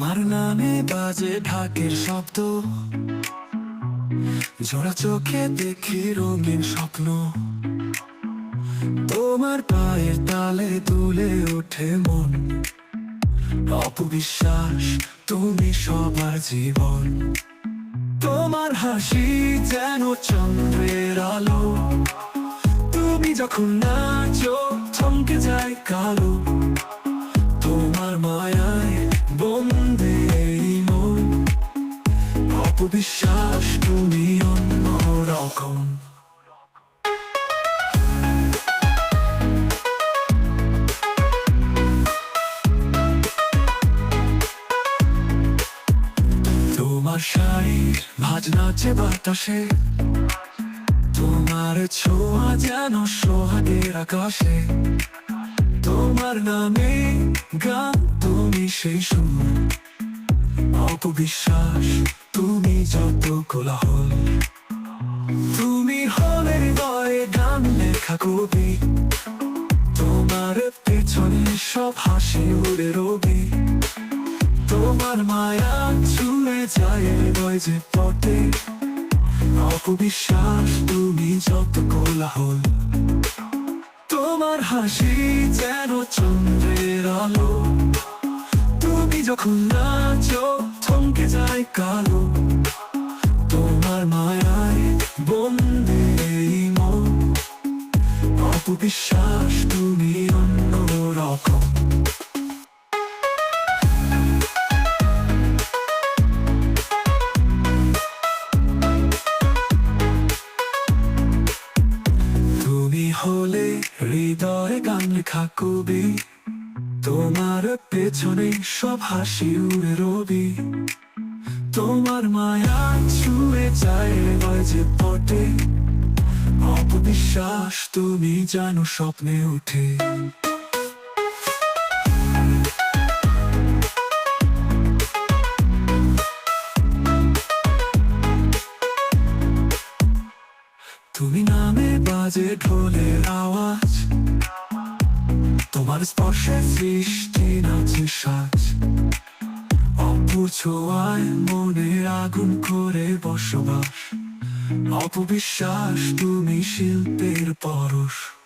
কানে বাজে ঢাকের শব্দ। জোড়া চোখে দেখি রঙিন স্বপ্ন। তোমার পায়ের তালে তুলে ওঠে মন। অপবিশ্বাস, তুমি সবার জীবন। তোমার হাসি যেন চন্দ্রের আলো। তুমি যখন নাচো থমকে যায় কালো। অপবিশ্বাস তুমি অন্য রকম তোমার শাড়ির ভাজ নাচে বাতাসে, তোমার ছোঁয়া যেন সোহাগের আকাশে। তোমার নামে গান তুমি সেই সুর অপবিশ্বাস, তুমি যত কোলাহল। তুমি হলে হৃদয়ে গান লেখা কবি। তোমার পেছনে সব হাসি উড়ে রবি। তোমার মায়া ছুঁয়ে যায় হৃদয় যে পটে অপবিশ্বাস, তুমি যত কোলাহল। তোমার হাসি যেন চন্দ্রের আলো। তুমি যখন নাচো কালো, তোমার মায়ায় বন্দে মন অপবিশ্বাস তুমি অন্য রকম। হলে হৃদয়ে গান লেখা কবি তোমার পেছনে সব হাসি উড়ে রবি। তোমার মায়া ছুঁয়ে যায় যে পটে অপবিশ্বাস তুমি জানো স্বপ্নে উঠে। তুমি নামে বাজে ঢোলের আওয়াজ। তোমার স্পর্শে সৃষ্টি নাচে সাজ। ছোঁয়ায় মনে আগুন করে বসবাস। অপবিশ্বাস তুমি শিল্পের পরশ।